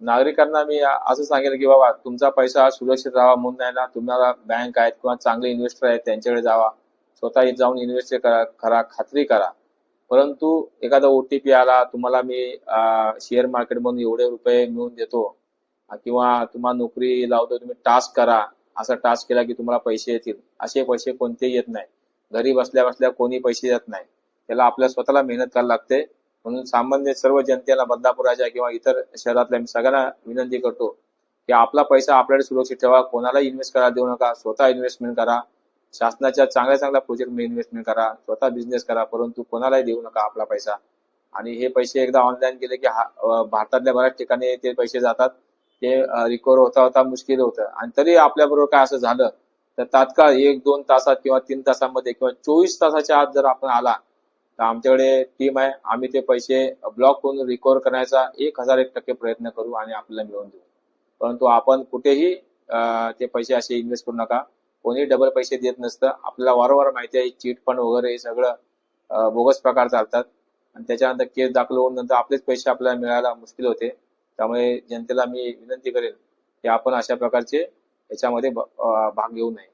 नागरिकांना मी असं सांगेल की बाबा तुमचा पैसा सुरक्षित राहावा म्हणून नाही ना तुम्हाला बँक आहेत किंवा चांगले इन्व्हेस्टर आहेत त्यांच्याकडे जावा. स्वतः जाऊन इन्व्हेस्ट करा करा खात्री करा. परंतु एखादा ओटीपी आला तुम्हाला मी शेअर मार्केटमधून एवढे रुपये मिळवून देतो. किंवा तुम्हाला नोकरी लावतो तुम्ही टास्क करा. असा टास्क केला की तुम्हाला पैसे येतील. असे पैसे कोणतेही येत नाही. घरी बसल्या बसल्या कोणी पैसे देत नाही. त्याला आपल्या स्वतःला मेहनत करायला लागते. म्हणून सामान्य सर्व जनतेला बदलापुराच्या किंवा इतर शहरातल्या मी सगळ्यांना विनंती करतो की आपला पैसा आपल्याकडे सुरक्षित ठेवा. कोणाला इन्व्हेस्ट करायला देऊ नका. स्वतः इन्व्हेस्टमेंट करा. शासनाच्या चांगल्या चांगल्या प्रोजेक्टमध्ये इन्व्हेस्टमेंट करा. स्वतः बिझनेस करा. परंतु कोणालाही देऊ नका आपला पैसा. आणि हे पैसे एकदा ऑनलाईन गेले की हा- भारतातल्या बऱ्याच ठिकाणी ते पैसे जातात. ते रिकवर होता होता मुश्किल होतं. आणि तरी आपल्या बरोबर काय असं झालं तर तात्काळ एक दोन तासात किंवा तीन तासामध्ये किंवा चोवीस तासाच्या आत जर आपण आला तर आमच्याकडे टीम आहे. आम्ही ते पैसे ब्लॉक करून रिकवर करण्याचा एक हजार एक टक्के प्रयत्न करू आणि आपल्याला मिळवून देऊ. परंतु आपण कुठेही ते पैसे असे इन्व्हेस्ट करू नका. कोणी डबल पैसे देत नसतं. आपल्याला वारंवार माहिती आहे चीट फंड वगैरे हे सगळं बोगस प्रकार चालतात. आणि त्याच्यानंतर केस दाखल होऊन नंतर आपलेच पैसे आपल्याला मिळायला मुश्किल होते. त्यामुळे जनतेला मी विनंती करेन की आपण अशा प्रकारचे याच्यामध्ये भाग घेऊ नये.